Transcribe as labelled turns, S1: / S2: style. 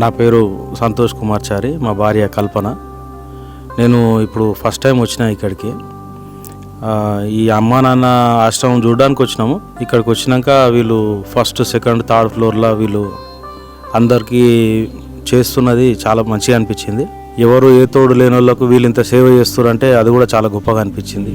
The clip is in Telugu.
S1: నా పేరు సంతోష్ కుమార్ చారి మా భార్య కల్పన. నేను ఇప్పుడు ఫస్ట్ టైం వచ్చిన ఇక్కడికి. ఈ అమ్మా నాన్న ఆశ్రమం చూడడానికి వచ్చినాము. ఇక్కడికి వచ్చినాక వీళ్ళు ఫస్ట్ సెకండ్ థర్డ్ ఫ్లోర్లో వీళ్ళు అందరికీ చేస్తున్నది చాలా మంచిగా అనిపించింది. ఎవరు ఏ తోడు లేని వాళ్ళకు వీళ్ళు ఇంత సేవ చేస్తున్నారంటే అది కూడా చాలా గొప్పగా అనిపించింది.